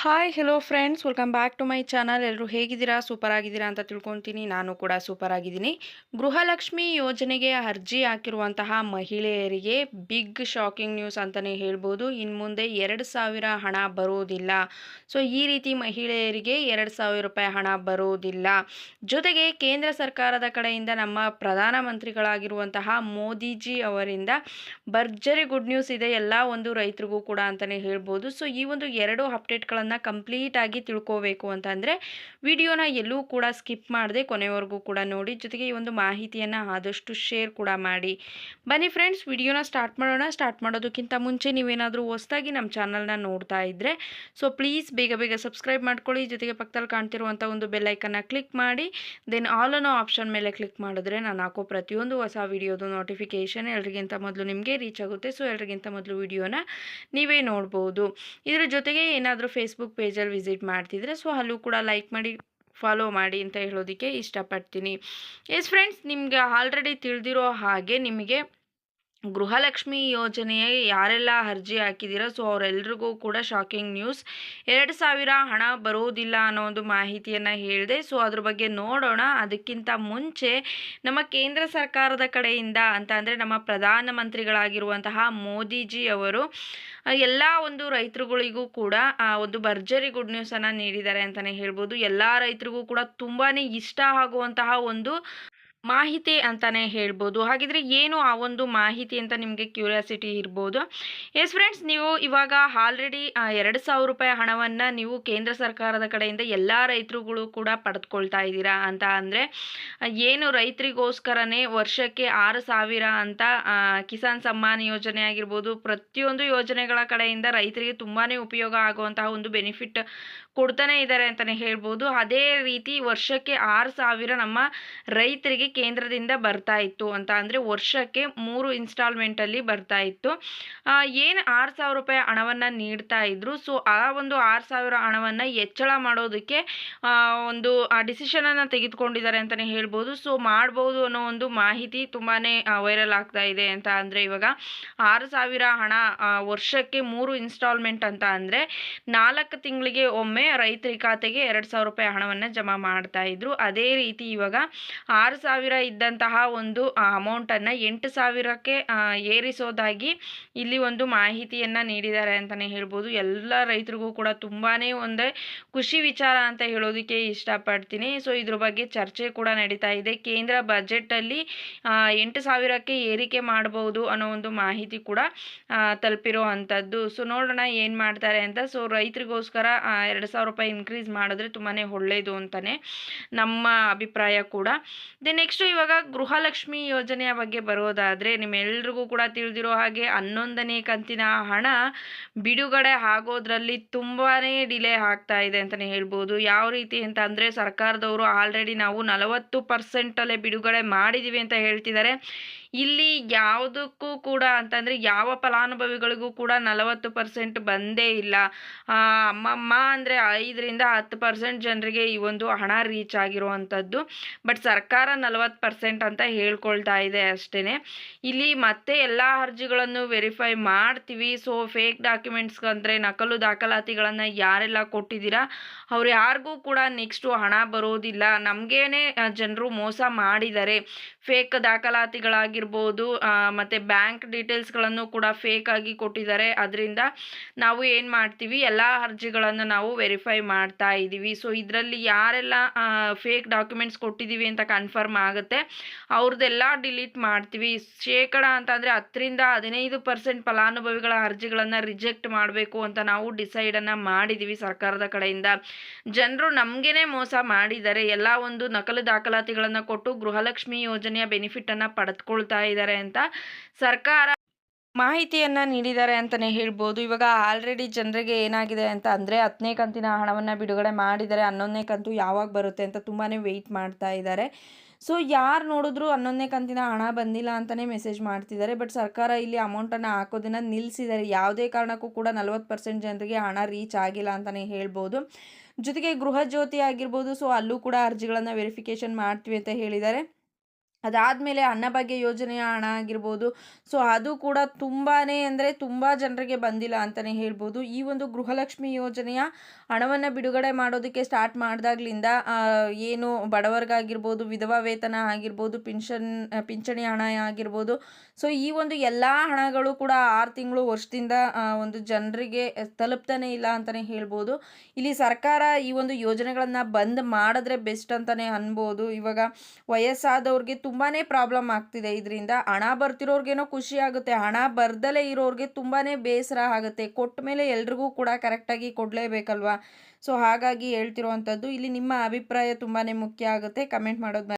Hi hello friends welcome back to my channel ಎಲ್ಲರೂ ಹೇಗಿದ್ದೀರಾ? Super ಆಗಿದ್ದೀರಾ ಅಂತ ತಿಳ್ಕೊತೀನಿ. ನಾನು ಕೂಡ ಸೂಪರ್ ಆಗಿದ್ದೀನಿ ಗೃಹಲಕ್ಷ್ಮಿ ಯೋಜನೆಗೆ ಅರ್ಜಿ ಹಾಕಿರುವಂತಹ ಮಹಿಳೆಯರಿಗೆ ಬಿಗ್ ಶಾಕಿಂಗ್ ನ್ಯೂಸ್ ಅಂತಲೇ ಹೇಳ್ಬೋದು. ಇನ್ನು ಮುಂದೆ ಎರಡು ಸಾವಿರ ಹಣ ಬರೋದಿಲ್ಲ. ಸೊ ಈ ರೀತಿ ಮಹಿಳೆಯರಿಗೆ ಎರಡು ಸಾವಿರ ರೂಪಾಯಿ ಹಣ ಬರೋದಿಲ್ಲ. ಜೊತೆಗೆ ಕೇಂದ್ರ ಸರ್ಕಾರದ ಕಡೆಯಿಂದ ನಮ್ಮ ಪ್ರಧಾನಮಂತ್ರಿಗಳಾಗಿರುವಂತಹ ಮೋದಿಜಿ ಅವರಿಂದ ಭರ್ಜರಿ ಗುಡ್ ನ್ಯೂಸ್ ಇದೆ. ಎಲ್ಲ ಒಂದು ರೈತರಿಗೂ ಕೂಡ ಅಂತಲೇ ಹೇಳ್ಬೋದು. ಸೊ ಈ ಒಂದು ಎರಡು ಅಪ್ಡೇಟ್ಗಳನ್ನು ಕಂಪ್ಲೀಟಾಗಿ ತಿಳ್ಕೋಬೇಕು ಅಂತಂದರೆ ವಿಡಿಯೋನ ಎಲ್ಲೂ ಕೂಡ ಸ್ಕಿಪ್ ಮಾಡದೆ ಕೊನೆವರೆಗೂ ಕೂಡ ನೋಡಿ. ಜೊತೆಗೆ ಈ ಒಂದು ಮಾಹಿತಿಯನ್ನು ಆದಷ್ಟು ಶೇರ್ ಕೂಡ ಮಾಡಿ. ಬನ್ನಿ ಫ್ರೆಂಡ್ಸ್, ವಿಡಿಯೋನ ಸ್ಟಾರ್ಟ್ ಮಾಡೋಣ. ಸ್ಟಾರ್ಟ್ ಮಾಡೋದಕ್ಕಿಂತ ಮುಂಚೆ ನೀವೇನಾದರೂ ಹೊಸದಾಗಿ ನಮ್ಮ ಚಾನಲ್ನ ನೋಡ್ತಾ ಇದ್ದರೆ ಸೊ ಪ್ಲೀಸ್ ಬೇಗ ಬೇಗ ಸಬ್ಸ್ಕ್ರೈಬ್ ಮಾಡ್ಕೊಳ್ಳಿ. ಜೊತೆಗೆ ಪಕ್ಕದಲ್ಲಿ ಕಾಣ್ತಿರುವಂಥ ಒಂದು ಬೆಲ್ಲೈಕನ್ನ ಕ್ಲಿಕ್ ಮಾಡಿ. ದೆನ್ ಆಲ್ ಅನ್ನೋ ಆಪ್ಷನ್ ಮೇಲೆ ಕ್ಲಿಕ್ ಮಾಡಿದ್ರೆ ನಾನು ಹಾಕೋ ಪ್ರತಿಯೊಂದು ಹೊಸ ವಿಡಿಯೋದು ನೋಟಿಫಿಕೇಷನ್ ಎಲ್ರಿಗಿಂತ ಮೊದಲು ನಿಮಗೆ ರೀಚ್ ಆಗುತ್ತೆ. ಸೊ ಎಲ್ರಿಗಿಂತ ಮೊದಲು ವಿಡಿಯೋನ ನೀವೇ ನೋಡ್ಬೋದು. ಇದರ ಜೊತೆಗೆ ಏನಾದರೂ ಫೇಸ್ಬುಕ್ ಪೇಜಲ್ಲಿ ವಿಸಿಟ್ ಮಾಡ್ತಿದ್ರೆ ಸೊ ಅಲ್ಲೂ ಕೂಡ ಲೈಕ್ ಮಾಡಿ ಫಾಲೋ ಮಾಡಿ ಅಂತ ಹೇಳೋದಕ್ಕೆ ಇಷ್ಟಪಡ್ತೀನಿ. ಎಸ್ ಫ್ರೆಂಡ್ಸ್ ನಿಮಗೆ ಆಲ್ರೆಡಿ ತಿಳಿದಿರೋ ಹಾಗೆ ನಿಮಗೆ ಗೃಹಲಕ್ಷ್ಮಿ ಯೋಜನೆಯ ಯಾರೆಲ್ಲ ಅರ್ಜಿ ಹಾಕಿದ್ದೀರೋ? ಸೊ ಅವರೆಲ್ರಿಗೂ ಕೂಡ ಶಾಕಿಂಗ್ ನ್ಯೂಸ್ ಎರಡು ಸಾವಿರ ಹಣ ಬರೋದಿಲ್ಲ ಅನ್ನೋ ಒಂದು ಮಾಹಿತಿಯನ್ನು ಹೇಳಿದೆ. ಸೊ ಅದ್ರ ಬಗ್ಗೆ ನೋಡೋಣ. ಅದಕ್ಕಿಂತ ಮುಂಚೆ ನಮ್ಮ ಕೇಂದ್ರ ಸರ್ಕಾರದ ಕಡೆಯಿಂದ ಅಂತ ಅಂದರೆ ನಮ್ಮ ಪ್ರಧಾನಮಂತ್ರಿಗಳಾಗಿರುವಂತಹ ಮೋದಿಜಿ ಅವರು ಎಲ್ಲ ಒಂದು ರೈತರುಗಳಿಗೂ ಕೂಡ ಒಂದು ಭರ್ಜರಿ ಗುಡ್ ನ್ಯೂಸನ್ನು ನೀಡಿದ್ದಾರೆ ಅಂತಲೇ ಹೇಳ್ಬೋದು. ಎಲ್ಲ ರೈತರಿಗೂ ಕೂಡ ತುಂಬಾ ಇಷ್ಟ ಆಗುವಂತಹ ಒಂದು ಮಾಹಿತಿ ಅಂತಲೇ ಹೇಳ್ಬೋದು. ಹಾಗಿದ್ರೆ ಏನು ಆ ಒಂದು ಮಾಹಿತಿ ಅಂತ ನಿಮಗೆ ಕ್ಯೂರಿಯಾಸಿಟಿ ಇರ್ಬೋದು? ಎಸ್ ಫ್ರೆಂಡ್ಸ್ ನೀವು ಇವಾಗ ಆಲ್ರೆಡಿ ಎರಡು ಸಾವಿರ ರೂಪಾಯಿ ಹಣವನ್ನು ನೀವು ಕೇಂದ್ರ ಸರ್ಕಾರದ ಕಡೆಯಿಂದ ಎಲ್ಲ ರೈತರುಗಳು ಕೂಡ ಪಡೆದುಕೊಳ್ತಾ ಇದ್ದೀರಾ ಅಂತ ಅಂದರೆ ಏನು ರೈತರಿಗೋಸ್ಕರನೇ ವರ್ಷಕ್ಕೆ ಆರು ಸಾವಿರ ಅಂತ ಕಿಸಾನ್ ಸಮ್ಮಾನ್ ಯೋಜನೆ ಆಗಿರ್ಬೋದು, ಪ್ರತಿಯೊಂದು ಯೋಜನೆಗಳ ಕಡೆಯಿಂದ ರೈತರಿಗೆ ತುಂಬಾ ಉಪಯೋಗ ಆಗುವಂತಹ ಒಂದು ಬೆನಿಫಿಟ್ ಕೊಡ್ತಾನೆ ಇದ್ದಾರೆ ಅಂತಲೇ ಹೇಳ್ಬೋದು. ಅದೇ ರೀತಿ ವರ್ಷಕ್ಕೆ ಆರು ಸಾವಿರ ನಮ್ಮ ರೈತರಿಗೆ ಕೇಂದ್ರದಿಂದ ಬರ್ತಾ ಇತ್ತು ಅಂತ ಅಂದರೆ ವರ್ಷಕ್ಕೆ ಮೂರು ಇನ್ಸ್ಟಾಲ್ಮೆಂಟಲ್ಲಿ ಬರ್ತಾ ಇತ್ತು. ಏನು ಆರು ಸಾವಿರ ರೂಪಾಯಿ ಹಣವನ್ನು ನೀಡ್ತಾ ಇದ್ರು? ಸೊ ಆ ಒಂದು ಆರು ಸಾವಿರ ಹಣವನ್ನು ಹೆಚ್ಚಳ ಮಾಡೋದಕ್ಕೆ ಒಂದು ಡಿಸಿಷನನ್ನು ತೆಗೆದುಕೊಂಡಿದ್ದಾರೆ ಅಂತಲೇ ಹೇಳ್ಬೋದು. ಸೊ ಮಾಡ್ಬೋದು ಅನ್ನೋ ಒಂದು ಮಾಹಿತಿ ತುಂಬಾ ವೈರಲ್ ಆಗ್ತಾ ಇದೆ ಅಂತ ಅಂದರೆ ಇವಾಗ ಆರು ಸಾವಿರ ಹಣ ವರ್ಷಕ್ಕೆ ಮೂರು ಇನ್ಸ್ಟಾಲ್ಮೆಂಟ್ ಅಂತ ಅಂದರೆ ನಾಲ್ಕು ತಿಂಗಳಿಗೆ ಒಮ್ಮೆ ರೈತರ ಖಾತೆಗೆ ಎರಡು ಸಾವಿರ ರೂಪಾಯಿ ಹಣವನ್ನು ಜಮಾ ಮಾಡ್ತಾ ಇದ್ರು. ಅದೇ ರೀತಿ ಇವಾಗ ಆರು ಸಾವಿರ ಇದ್ದಂತಹ ಒಂದು ಅಮೌಂಟನ್ನು ಎಂಟು ಸಾವಿರಕ್ಕೆ ಏರಿಸೋದಾಗಿ ಇಲ್ಲಿ ಒಂದು ಮಾಹಿತಿಯನ್ನು ನೀಡಿದ್ದಾರೆ ಅಂತಲೇ ಹೇಳ್ಬೋದು. ಎಲ್ಲ ರೈತರಿಗೂ ಕೂಡ ತುಂಬಾ ಒಂದು ಖುಷಿ ವಿಚಾರ ಅಂತ ಹೇಳೋದಕ್ಕೆ ಇಷ್ಟಪಡ್ತೀನಿ. ಸೊ ಇದ್ರ ಬಗ್ಗೆ ಚರ್ಚೆ ಕೂಡ ನಡೀತಾ ಇದೆ. ಕೇಂದ್ರ ಬಜೆಟಲ್ಲಿ ಎಂಟು ಸಾವಿರಕ್ಕೆ ಏರಿಕೆ ಮಾಡಬಹುದು ಅನ್ನೋ ಒಂದು ಮಾಹಿತಿ ಕೂಡ ತಲುಪಿರೋ ಅಂಥದ್ದು. ಸೊ ನೋಡೋಣ ಏನು ಮಾಡ್ತಾರೆ ಅಂತ. ಸೊ ರೈತರಿಗೋಸ್ಕರ ಎರಡು ಸಾವಿರ ರೂಪಾಯಿ ಇನ್ಕ್ರೀಸ್ ಮಾಡಿದ್ರೆ ತುಂಬಾ ಒಳ್ಳೆಯದು ಅಂತಲೇ ನಮ್ಮ ಅಭಿಪ್ರಾಯ ಕೂಡ. ದೆನ್ ನೆಕ್ಸ್ಟು ಇವಾಗ ಗೃಹಲಕ್ಷ್ಮಿ ಯೋಜನೆಯ ಬಗ್ಗೆ ಬರೋದಾದರೆ ನಿಮ್ಮೆಲ್ರಿಗೂ ಕೂಡ ತಿಳಿದಿರೋ ಹಾಗೆ ಹನ್ನೊಂದನೇ ಕಂತಿನ ಹಣ ಬಿಡುಗಡೆ ಆಗೋದ್ರಲ್ಲಿ ತುಂಬಾ ಡಿಲೇ ಆಗ್ತಾ ಇದೆ ಅಂತಲೇ ಹೇಳ್ಬೋದು. ಯಾವ ರೀತಿ ಅಂತ ಅಂದರೆ ಸರ್ಕಾರದವರು ಆಲ್ರೆಡಿ ನಾವು ನಲವತ್ತು ಪರ್ಸೆಂಟಲ್ಲೇ ಬಿಡುಗಡೆ ಮಾಡಿದ್ದೀವಿ ಅಂತ ಹೇಳ್ತಿದ್ದಾರೆ. ಇಲ್ಲಿ ಯಾವುದಕ್ಕೂ ಕೂಡ ಅಂತಂದರೆ ಯಾವ ಫಲಾನುಭವಿಗಳಿಗೂ ಕೂಡ ನಲವತ್ತು ಪರ್ಸೆಂಟ್ ಬಂದೇ ಇಲ್ಲ. ಅಮ್ಮಮ್ಮ ಅಂದರೆ ಐದರಿಂದ ಹತ್ತು ಪರ್ಸೆಂಟ್ ಜನರಿಗೆ ಈ ಒಂದು ಹಣ ರೀಚ್ ಆಗಿರುವಂಥದ್ದು. ಬಟ್ ಸರ್ಕಾರ ನಲವತ್ತು ಪರ್ಸೆಂಟ್ ಅಂತ ಹೇಳ್ಕೊಳ್ತಾ ಇದೆ ಅಷ್ಟೇ ಇಲ್ಲಿ ಮತ್ತೆ ಎಲ್ಲ ಅರ್ಜಿಗಳನ್ನು ವೆರಿಫೈ ಮಾಡ್ತೀವಿ. ಸೊ ಫೇಕ್ ಡಾಕ್ಯುಮೆಂಟ್ಸ್ ಅಂದರೆ ನಕಲು ದಾಖಲಾತಿಗಳನ್ನು ಯಾರೆಲ್ಲ ಕೊಟ್ಟಿದ್ದೀರಾ, ಅವ್ರು ಯಾರಿಗೂ ಕೂಡ ನೆಕ್ಸ್ಟು ಹಣ ಬರೋದಿಲ್ಲ. ನಮಗೇನೆ ಜನರು ಮೋಸ ಮಾಡಿದ್ದಾರೆ. ಫೇಕ್ ದಾಖಲಾತಿಗಳಾಗಿರ್ಬೋದು ಮತ್ತು ಬ್ಯಾಂಕ್ ಡೀಟೇಲ್ಸ್ಗಳನ್ನು ಕೂಡ ಫೇಕ್ ಆಗಿ ಕೊಟ್ಟಿದ್ದಾರೆ. ಅದರಿಂದ ನಾವು ಏನು ಮಾಡ್ತೀವಿ, ಎಲ್ಲ ಅರ್ಜಿಗಳನ್ನು ನಾವು ವೆರಿಫೈ ಮಾಡ್ತಾ ಇದ್ದೀವಿ ಸೊ ಇದರಲ್ಲಿ ಯಾರೆಲ್ಲ ಫೇಕ್ ಡಾಕ್ಯುಮೆಂಟ್ಸ್ ಕೊಟ್ಟಿದ್ದೀವಿ ಅಂತ ಕನ್ಫರ್ಮ್ ಆಗುತ್ತೆ. ಅವ್ರದ್ದೆಲ್ಲ ಡಿಲೀಟ್ ಮಾಡ್ತೀವಿ. ಶೇಕಡ ಅಂತಂದರೆ ಹತ್ತರಿಂದ ಹದಿನೈದು ಪರ್ಸೆಂಟ್ ಫಲಾನುಭವಿಗಳ ಅರ್ಜಿಗಳನ್ನು ರಿಜೆಕ್ಟ್ ಮಾಡಬೇಕು ಅಂತ ನಾವು ಡಿಸೈಡನ್ನು ಮಾಡಿದ್ದೀವಿ ಸರ್ಕಾರದ ಕಡೆಯಿಂದ. ಜನರು ನಮಗೇನೆ ಮೋಸ ಮಾಡಿದ್ದಾರೆ ಎಲ್ಲ ಒಂದು ನಕಲು ದಾಖಲಾತಿಗಳನ್ನು ಕೊಟ್ಟು ಗೃಹಲಕ್ಷ್ಮಿ ಯೋಜನೆಯ ಬೆನಿಫಿಟನ್ನು ಪಡೆದುಕೊಳ್ತಾ ಇದ್ದಾರೆ ಅಂತ ಸರ್ಕಾರ ಮಾಹಿತಿಯನ್ನು ನೀಡಿದ್ದಾರೆ ಅಂತಲೇ ಹೇಳ್ಬೋದು. ಇವಾಗ ಆಲ್ರೆಡಿ ಜನರಿಗೆ ಏನಾಗಿದೆ ಅಂತ ಅಂದರೆ ಹತ್ತನೇ ಕಂತಿನ ಹಣವನ್ನು ಬಿಡುಗಡೆ ಮಾಡಿದರೆ ಹನ್ನೊಂದನೇ ಕಂತು ಯಾವಾಗ ಬರುತ್ತೆ ಅಂತ ತುಂಬಾ ವೆಯ್ಟ್ ಮಾಡ್ತಾ ಇದ್ದಾರೆ. ಸೊ ಯಾರು ನೋಡಿದ್ರು ಹನ್ನೊಂದನೇ ಕಂತಿನ ಹಣ ಬಂದಿಲ್ಲ ಅಂತಲೇ ಮೆಸೇಜ್ ಮಾಡ್ತಿದ್ದಾರೆ. ಬಟ್ ಸರ್ಕಾರ ಇಲ್ಲಿ ಅಮೌಂಟನ್ನು ಹಾಕೋದನ್ನು ನಿಲ್ಲಿಸಿದ್ದಾರೆ ಯಾವುದೇ ಕಾರಣಕ್ಕೂ ಕೂಡ ನಲ್ವತ್ತು ಪರ್ಸೆಂಟ್ ಜನರಿಗೆ ಹಣ ರೀಚ್ ಆಗಿಲ್ಲ ಅಂತಲೇ ಹೇಳ್ಬೋದು. ಜೊತೆಗೆ ಗೃಹ ಜ್ಯೋತಿ ಆಗಿರ್ಬೋದು. ಸೊ ಅಲ್ಲೂ ಕೂಡ ಅರ್ಜಿಗಳನ್ನು ವೆರಿಫಿಕೇಷನ್ ಮಾಡ್ತೀವಿ ಅಂತ ಹೇಳಿದ್ದಾರೆ. ಅದಾದಮೇಲೆ ಅನ್ನಭಾಗ್ಯ ಯೋಜನೆಯ ಹಣ ಆಗಿರ್ಬೋದು. ಸೊ ಅದು ಕೂಡ ತುಂಬಾ ಅಂದರೆ ತುಂಬ ಜನರಿಗೆ ಬಂದಿಲ್ಲ ಅಂತಲೇ ಹೇಳ್ಬೋದು. ಈ ಒಂದು ಗೃಹಲಕ್ಷ್ಮಿ ಯೋಜನೆಯ ಹಣವನ್ನು ಬಿಡುಗಡೆ ಮಾಡೋದಕ್ಕೆ ಸ್ಟಾರ್ಟ್ ಮಾಡಿದಾಗ್ಲಿಂದ ಏನು ಬಡವರ್ಗಾಗಿರ್ಬೋದು ವಿಧವಾ ವೇತನ ಆಗಿರ್ಬೋದು, ಪಿನ್ಷನ್, ಪಿಂಚಣಿ ಹಣ ಆಗಿರ್ಬೋದು. ಸೊ ಈ ಒಂದು ಎಲ್ಲ ಹಣಗಳು ಕೂಡ ಆರು ತಿಂಗಳು ವರ್ಷದಿಂದ ಒಂದು ಜನರಿಗೆ ತಲುಪ್ತಾನೆ ಇಲ್ಲ ಅಂತಲೇ ಹೇಳ್ಬೋದು. ಇಲ್ಲಿ ಸರ್ಕಾರ ಈ ಒಂದು ಯೋಜನೆಗಳನ್ನು ಬಂದ್ ಮಾಡಿದ್ರೆ ಬೆಸ್ಟ್ ಅಂತಲೇ ಅನ್ಬೋದು. ಇವಾಗ ವಯಸ್ಸಾದವ್ರಿಗೆ ತುಂಬಾ ಪ್ರಾಬ್ಲಮ್ ಆಗ್ತಿದೆ. ಇದರಿಂದ ಹಣ ಬರ್ತಿರೋರ್ಗೇನೋ ಖುಷಿ ಆಗುತ್ತೆ. ಹಣ ಬರ್ದಲೇ ಇರೋರಿಗೆ ತುಂಬಾ ಬೇಸರ ಆಗುತ್ತೆ. ಕೊಟ್ಟ ಮೇಲೆ ಎಲ್ರಿಗೂ ಕೂಡ ಕರೆಕ್ಟಾಗಿ ಕೊಡಲೇಬೇಕಲ್ವಾ? ಸೊ ಹಾಗಾಗಿ ಹೇಳ್ತಿರೋವಂಥದ್ದು, ಇಲ್ಲಿ ನಿಮ್ಮ ಅಭಿಪ್ರಾಯ ತುಂಬಾ ಮುಖ್ಯ ಆಗುತ್ತೆ. ಕಮೆಂಟ್ ಮಾಡೋದು